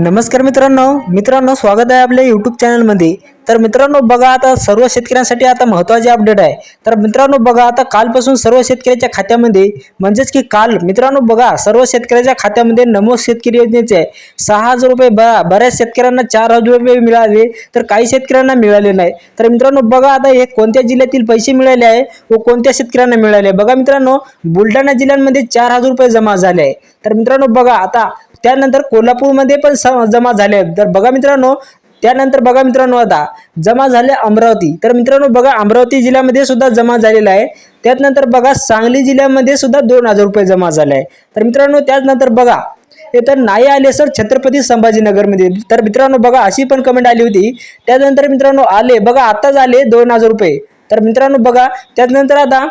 नमस्कार मित्रांनो मित्रांनो स्वागत आहे आपल्या यूट्यूब चॅनलमध्ये तर मित्रांनो बघा आता सर्व शेतकऱ्यांसाठी आता महत्त्वाचे अपडेट आहे. तर मित्रांनो बघा आता कालपासून सर्व शेतकऱ्याच्या खात्यामध्ये म्हणजेच की काल मित्रांनो बघा सर्व शेतकऱ्याच्या खात्यामध्ये नमो शेतकरी योजनेचे आहे सहा हजार रुपये बरा बऱ्याच शेतकऱ्यांना चार हजार रुपये मिळाले तर काही शेतकऱ्यांना मिळाले नाही. तर मित्रांनो बघा आता हे कोणत्या जिल्ह्यातील पैसे मिळाले आहे व कोणत्या शेतकऱ्यांना मिळाले आहे? बघा मित्रांनो बुलढाणा जिल्ह्यांमध्ये चार हजार रुपये जमा झाले आहे. तर मित्रांनो बघा आता त्यानंतर कोल्हापूरमध्ये पण स- जमा झाले. तर बघा मित्रांनो त्यानंतर बघा मित्रांनो आता जमा झाले अमरावती. तर मित्रांनो बघा अमरावती जिल्ह्यामध्ये सुद्धा जमा झालेला आहे. त्यानंतर बघा सांगली जिल्ह्यामध्ये सुद्धा दोन हजार रुपये जमा झाले आहे. तर मित्रांनो त्यानंतर बघा हे तर नाही आले सर छत्रपती संभाजीनगरमध्ये. तर मित्रांनो बघा अशी पण कमेंट आली होती. त्यानंतर मित्रांनो आले. बघा आताच आले दोन हजार रुपये. तर मित्रांनो बघा त्यानंतर आता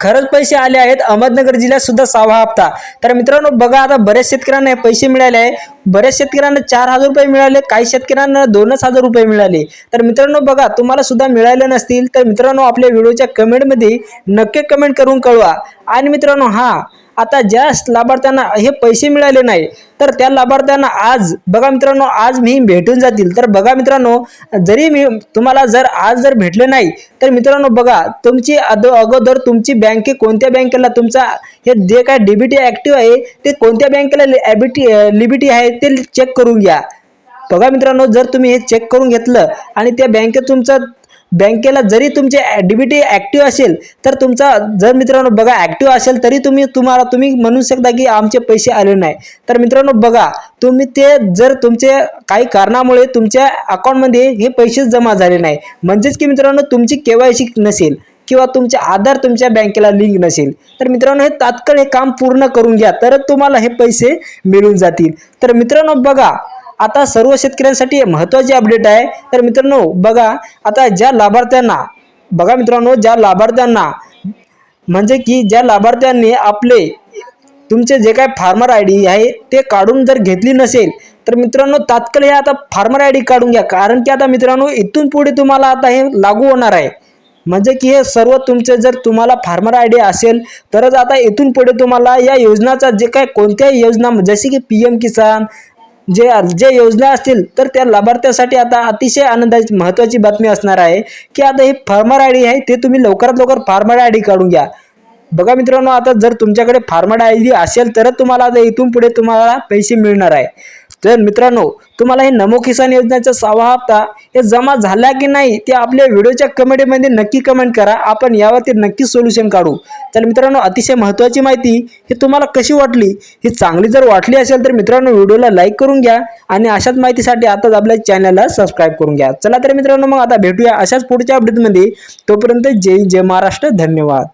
खरंच पैसे आले आहेत. अहमदनगर जिल्ह्यात सुद्धा सहावा हप्ता. तर मित्रांनो बघा आता बऱ्याच शेतकऱ्यांना हे पैसे मिळाले आहे. बऱ्याच शेतकऱ्यांना चार हजार रुपये मिळाले काही शेतकऱ्यांना दोनच हजार रुपये मिळाले. तर मित्रांनो बघा तुम्हाला सुद्धा मिळाले नसतील तर मित्रांनो आपल्या व्हिडिओच्या कमेंटमध्ये नक्की कमेंट करून कळवा. आणि मित्रांनो हा आता ज्या लाभार्थ्यांना हे पैसे मिळाले नाही तर त्या लाभार्थ्यांना आज बघा मित्रांनो आज मी भेटून जातील. तर बघा मित्रांनो जरी मी तुम्हाला जर आज जर भेटले नाही तर मित्रांनो बघा तुमची अदो अगोदर तुमची बँके कोणत्या बँकेला तुमचा हे जे काय डीबीटी ॲक्टिव्ह आहे ते कोणत्या बँकेला एबीटी लिबिटी आहे ते चेक करून घ्या. बघा मित्रांनो जर तुम्ही हे चेक करून घेतलं आणि त्या बँकेत तुमचा बँकेला जरी तुमचे डीबीटी ॲक्टिव्ह असेल तर तुमचा जर मित्रांनो बघा ॲक्टिव्ह असेल तरी तुम्ही तुम्हाला तुम्ही म्हणू शकता की आमचे पैसे आले नाही. तर मित्रांनो बघा तुम्ही ते जर तुमचे काही कारणामुळे तुमच्या अकाउंटमध्ये हे पैसेच जमा झाले नाही. म्हणजेच की मित्रांनो तुमची केवायसी नसेल किंवा तुमचे आधार तुमच्या बँकेला लिंक नसेल तर मित्रांनो हे तात्काळ हे काम पूर्ण करून घ्या तरच तुम्हाला हे पैसे मिळून जातील. तर मित्रांनो बघा आता सर्व शेतकऱ्यांसाठी महत्त्वाची महत्त्वाचे अपडेट आहे. तर मित्रांनो बघा आता ज्या लाभार्थ्यांना बघा मित्रांनो ज्या लाभार्थ्यांना म्हणजे की ज्या लाभार्थ्यांनी आपले तुमचे जे काय फार्मर आय डी आहे ते काढून जर घेतली नसेल तर मित्रांनो तात्काळ हे आता फार्मर आय डी काढून घ्या. कारण की आता मित्रांनो इथून पुढे तुम्हाला आता हे लागू होणार आहे. म्हणजे की हे सर्व तुमचे जर तुम्हाला फार्मर आय डी असेल तरच आता इथून पुढे तुम्हाला या योजनाचा जे काय कोणत्याही योजना जसे की पी एम किसान जे जे योजना असतील तर त्या लाभार्थ्यासाठी आता अतिशय आनंदाची महत्त्वाची बातमी असणार आहे की आता ही फार्मर आय डी आहे ते तुम्ही लवकरात लवकर फार्मर आय डी काढून घ्या. बघा मित्रांनो आता जर तुमच्याकडे फार्मर आय डी असेल तरच तुम्हाला आता इथून पुढे तुम्हाला पैसे मिळणार आहे. तर मित्रांनो तुम्हाला हे नमो किसान योजनेचा सहावा हप्ता हे जमा झाला की नाही ते आपल्या व्हिडिओच्या कमेंटमध्ये नक्की कमेंट करा. आपण यावरती नक्की सोल्युशन काढू. तर मित्रांनो अतिशय महत्त्वाची माहिती ही तुम्हाला कशी वाटली ही चांगली जर वाटली असेल तर मित्रांनो व्हिडिओला लाईक करून घ्या आणि अशाच माहितीसाठी आताच आपल्या चॅनलला सबस्क्राईब करून घ्या. चला तर मित्रांनो मग आता भेटूया अशाच पुढच्या अपडेटमध्ये तोपर्यंत जय जय महाराष्ट्र. धन्यवाद.